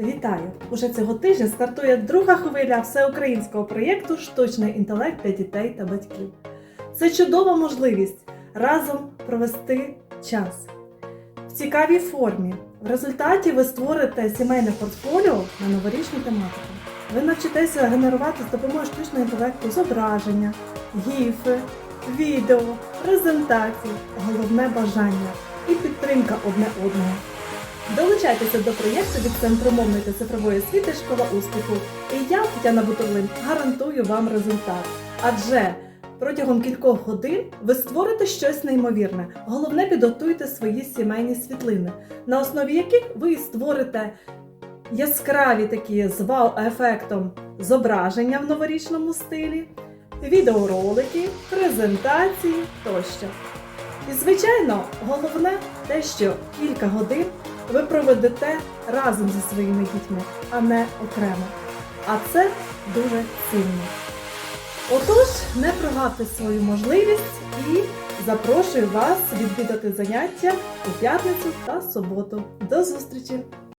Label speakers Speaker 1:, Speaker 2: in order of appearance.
Speaker 1: Вітаю! Уже цього тижня стартує друга хвиля всеукраїнського проєкту Штучний інтелект для дітей та батьків. Це чудова можливість разом провести час в цікавій формі. В результаті ви створите сімейне портфоліо на новорічну тематику. Ви навчитеся генерувати з допомогою штучного інтелекту зображення, гіфи, відео, презентації, головне бажання і підтримка одне одного. Долучайтеся до проєкту від Центру мовної та цифрової освіти Школа успіху. І я, Тетяна Бутурлин, гарантую вам результат. Адже протягом кількох годин ви створите щось неймовірне. Головне, підготуйте свої сімейні світлини, на основі яких ви створите яскраві такі з вау-ефектом зображення в новорічному стилі, відеоролики, презентації тощо. І, звичайно, головне те, що кілька годин ви проведете разом зі своїми дітьми, а не окремо. А це дуже цінно. Отож, не прогавте свою можливість і запрошую вас відвідати заняття у п'ятницю та суботу. До зустрічі!